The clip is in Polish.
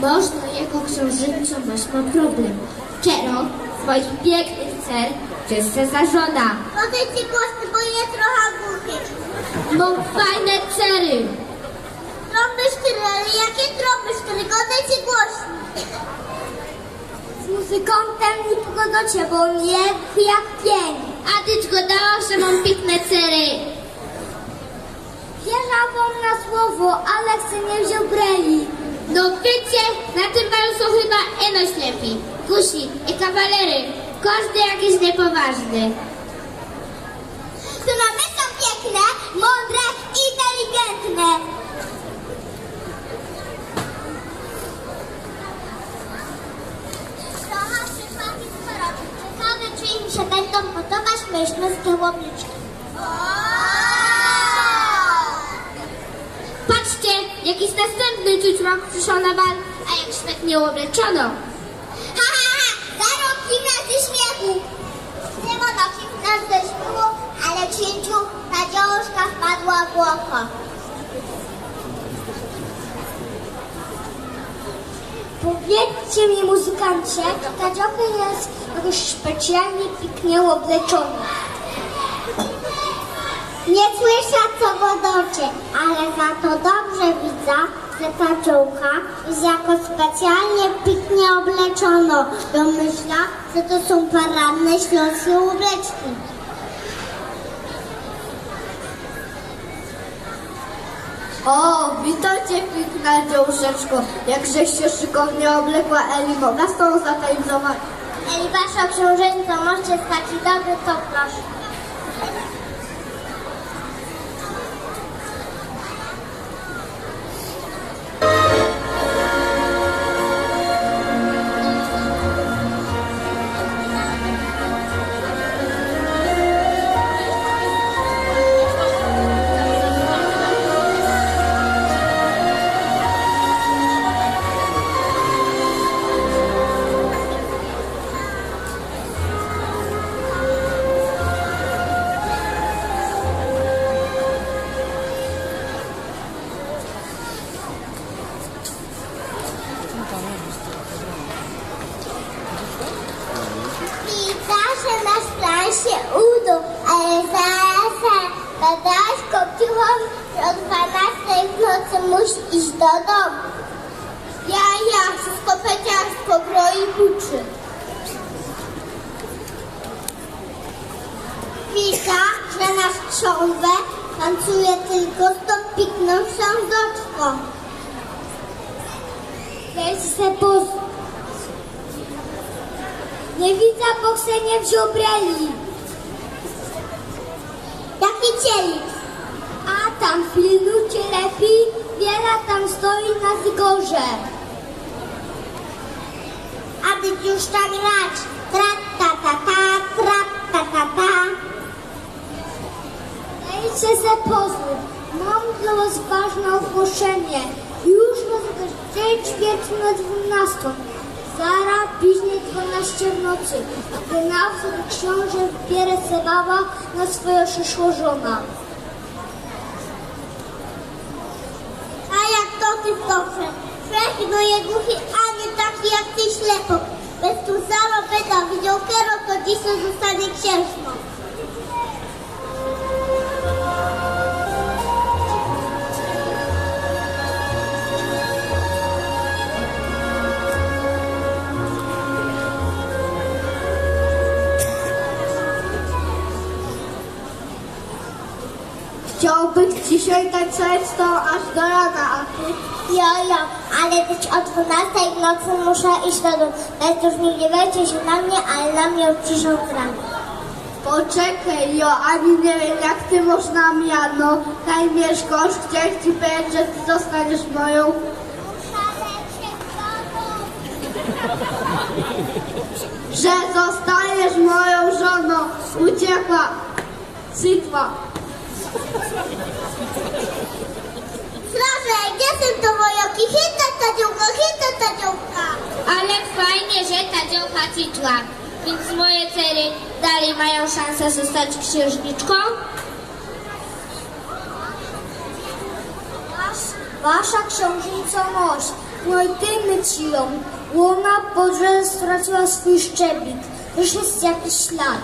Można jako książęco masz ma problem. Czero, swoich pięknych cer, czyste za żona. Podejdźcie głośno, bo jest trochę głuchy. Mam fajne cery. Trąby sztyry, ale jakie trąby sztyry? Podejdźcie głośno. Z muzykantem nie pogodocie, bo mnie jak pień. A ty zgodała, że mam piękne cery. Wierzę wam na słowo, ale chcę nie wziął breli. Wiecie, na tym balu są chyba eno ślepi, kusi i kawalery. Każdy jakiś niepoważny. Mamy są piękne, mądre, inteligentne. Skoro ciekawe, czy im się będą podobać myślne obliczki. Patrzcie, jakiś następny ciućmak przyszł na bal, a jak świetnie obleczono. Ha, ha, ha! Zarobki nas ze śmiechu! Nie monokip nas ze śmiechu, ale księciu ta dziążka wpadła w. Powiedzcie mi, muzykancie, ta dzioka jest jakoś specjalnie pięknie obleczona. Nie słyszę co wodocie, ale za to dobrze widzę, że ta czołka jest jako specjalnie pięknie obleczona. Domyśla, że to są paradne śląskie ubreczki. O, witajcie piękna dziążeczko, jakżeś się szykownie oblekła Eli, mogę z tą zatańcować. Eli, wasza książęco, możecie jest taki dobry, to proszę. 12 w nocy musi iść do domu. Ja, ja, wszystko powiedziałam z pokroi buczy. Widzę, że nasz książę tancuje tylko z tą pikną książeczką. Weź se poz... Nie widzę, bo se nie wziął breli. Jaki cielik? Stoi na zgorze. Aby już tak grać. Trat ta ta ta, trat ta ta ta. Dajcie se pozór. Mam dla was ważne ogłoszenie. Już rozpoczęcie ćwierć na dwunastą. Zara później 12 w nocy. Gdy na wzór książę wbierze Sebaba na swoją przyszłą żona. A jak to ty proszę? Frechy no je głuchy, a nie taki jak ty ślepo. Bez tu zaro beda widział kero, to dzisiaj zostanie księżną. Chciałbyś dzisiaj tańczyć to aż do rana, a ty? Jo, jo, ale też o 12 w nocy muszę iść do domu. Więc już nie gniewajcie się na mnie, ale na mnie odciszą granie. Poczekaj, jo, ani nie wiem jak ty można miano. Kaj mieszkasz, chciałem ci powiedzieć, że ty zostaniesz moją. Że zostajesz moją żoną. Uciekła. Sitwa. Proszę, gdzie są to wojoki? Chyta ta dziółka, chyta ta dziółka. Ale fajnie, że ta dziołcha citła. Więc moje cery dalej mają szansę zostać księżniczką? Wasza księżnica noś, no i ty ci ją. Łona po drodze straciła swój szczebik. Już jest jakiś ślad.